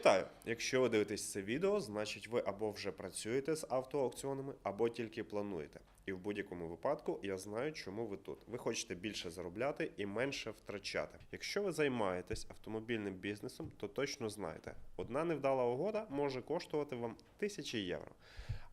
Вітаю! Якщо ви дивитесь це відео, значить ви або вже працюєте з автоаукціонами, або тільки плануєте. І в будь-якому випадку я знаю, чому ви тут. Ви хочете більше заробляти і менше втрачати. Якщо ви займаєтесь автомобільним бізнесом, то точно знаєте, одна невдала угода може коштувати вам тисячі євро.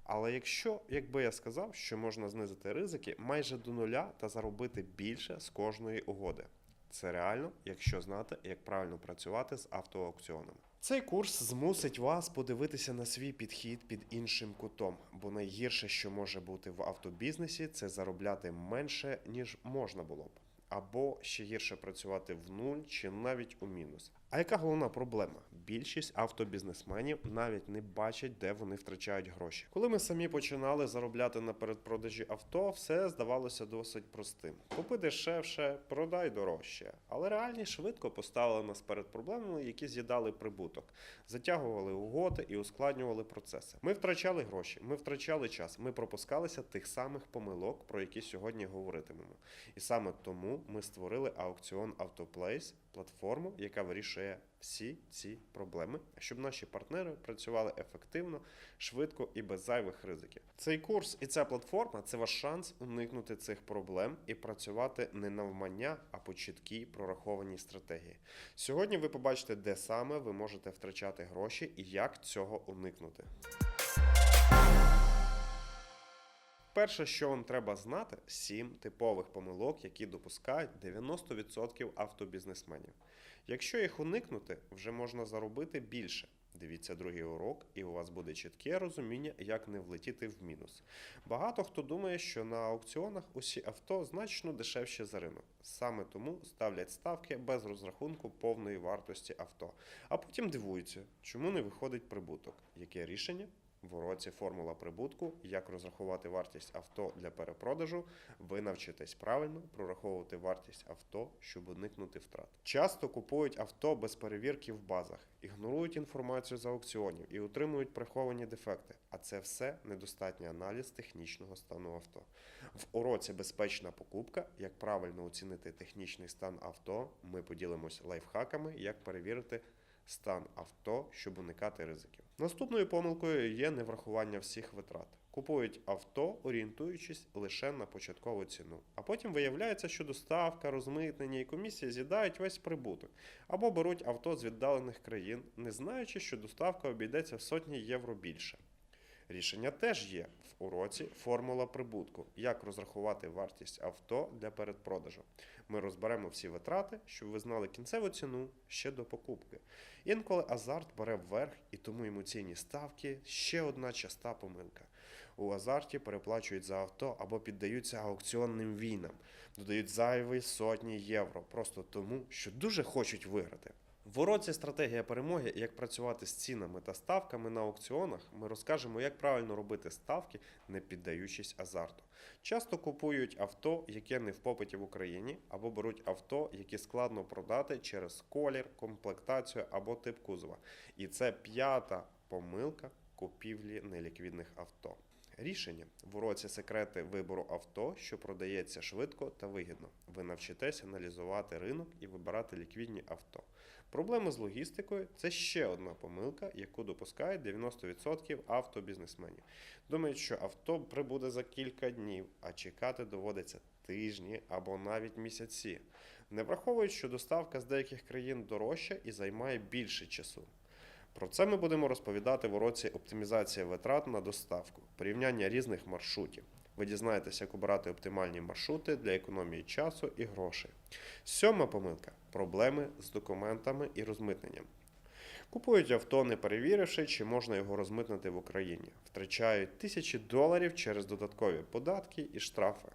Але якщо, якби я сказав, що можна знизити ризики майже до нуля та заробити більше з кожної угоди. Це реально, якщо знати, як правильно працювати з автоаукціонами. Цей курс змусить вас подивитися на свій підхід під іншим кутом, бо найгірше, що може бути в автобізнесі, це заробляти менше, ніж можна було б. Або ще гірше працювати в нуль чи навіть у мінус. А яка головна проблема? Більшість автобізнесменів навіть не бачать, де вони втрачають гроші. Коли ми самі починали заробляти на передпродажі авто, все здавалося досить простим. Купи дешевше, продай дорожче. Але реальність швидко поставили нас перед проблемами, які з'їдали прибуток, затягували угоди і ускладнювали процеси. Ми втрачали гроші, ми втрачали час, ми пропускалися тих самих помилок, про які сьогодні говоритимемо. І саме тому ми створили аукціон Автоплейс, платформу, яка вирішує всі ці проблеми, щоб наші партнери працювали ефективно, швидко і без зайвих ризиків. Цей курс і ця платформа це ваш шанс уникнути цих проблем і працювати не навмання, а по чіткій прорахованій стратегії. Сьогодні ви побачите, де саме ви можете втрачати гроші і як цього уникнути. Перше, що вам треба знати, сім типових помилок, які допускають 90% автобізнесменів. Якщо їх уникнути, вже можна заробити більше. Дивіться другий урок, і у вас буде чітке розуміння, як не влетіти в мінус. Багато хто думає, що на аукціонах усі авто значно дешевші за ринок. Саме тому ставлять ставки без розрахунку повної вартості авто. А потім дивуються, чому не виходить прибуток. Яке рішення? В уроці формула прибутку, як розрахувати вартість авто для перепродажу, ви навчитесь правильно прораховувати вартість авто, щоб уникнути втрат. Часто купують авто без перевірки в базах, ігнорують інформацію з аукціонів і отримують приховані дефекти. А це все недостатній аналіз технічного стану авто. В уроці безпечна покупка, як правильно оцінити технічний стан авто, ми поділимось лайфхаками, як перевірити стан авто, щоб уникати ризиків. Наступною помилкою є неврахування всіх витрат. Купують авто, орієнтуючись лише на початкову ціну. А потім виявляється, що доставка, розмитнення і комісія з'їдають весь прибуток, або беруть авто з віддалених країн, не знаючи, що доставка обійдеться в сотні євро більше. Рішення теж є в уроці формула прибутку, як розрахувати вартість авто для передпродажу. Ми розберемо всі витрати, щоб ви знали кінцеву ціну ще до покупки. Інколи азарт бере вверх, і тому емоційні ставки ще одна часта помилка. У азарті переплачують за авто або піддаються аукціонним війнам, додають зайві сотні євро, просто тому, що дуже хочуть виграти. В уроці стратегія перемоги, як працювати з цінами та ставками на аукціонах, ми розкажемо, як правильно робити ставки, не піддаючись азарту. Часто купують авто, яке не в попиті в Україні, або беруть авто, які складно продати через колір, комплектацію або тип кузова. І це п'ята помилка купівлі неліквідних авто. Рішення в уроці секрети вибору авто, що продається швидко та вигідно. Ви навчитесь аналізувати ринок і вибирати ліквідні авто. Проблеми з логістикою це ще одна помилка, яку допускають 90% автобізнесменів. Думають, що авто прибуде за кілька днів, а чекати доводиться тижні або навіть місяці. Не враховують, що доставка з деяких країн дорожча і займає більше часу. Про це ми будемо розповідати в уроці оптимізація витрат на доставку, порівняння різних маршрутів. Ви дізнаєтеся, як обирати оптимальні маршрути для економії часу і грошей. Сьома помилка проблеми з документами і розмитненням. Купують авто, не перевіривши, чи можна його розмитнити в Україні. Втрачають тисячі доларів через додаткові податки і штрафи.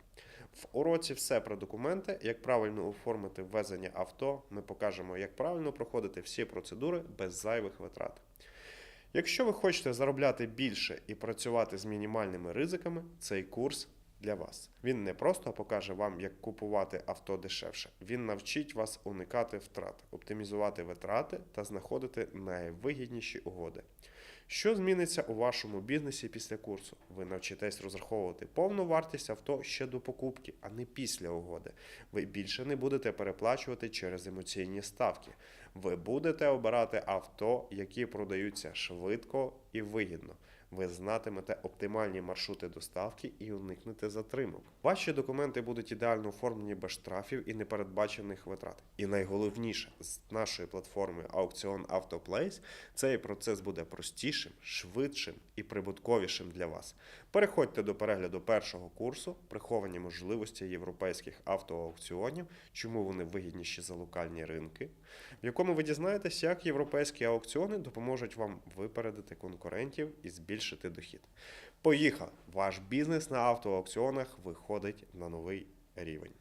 В уроці все про документи, як правильно оформити ввезення авто. Ми покажемо, як правильно проходити всі процедури без зайвих витрат. Якщо ви хочете заробляти більше і працювати з мінімальними ризиками, цей курс для вас. Він не просто покаже вам, як купувати авто дешевше. Він навчить вас уникати втрат, оптимізувати витрати та знаходити найвигідніші угоди. Що зміниться у вашому бізнесі після курсу? Ви навчитесь розраховувати повну вартість авто ще до покупки, а не після угоди. Ви більше не будете переплачувати через емоційні ставки. Ви будете обирати авто, які продаються швидко і вигідно. Ви знатимете оптимальні маршрути доставки і уникнете затримок. Ваші документи будуть ідеально оформлені без штрафів і непередбачених витрат. І найголовніше, з нашої платформи Аукціон Автоплейс цей процес буде простішим, швидшим і прибутковішим для вас. Переходьте до перегляду першого курсу приховані можливості європейських автоаукціонів, чому вони вигідніші за локальні ринки, в якому ви дізнаєтесь, як європейські аукціони допоможуть вам випередити конкурентів і збільшити дохід. Поїхали! Ваш бізнес на автоаукціонах виходить на новий рівень.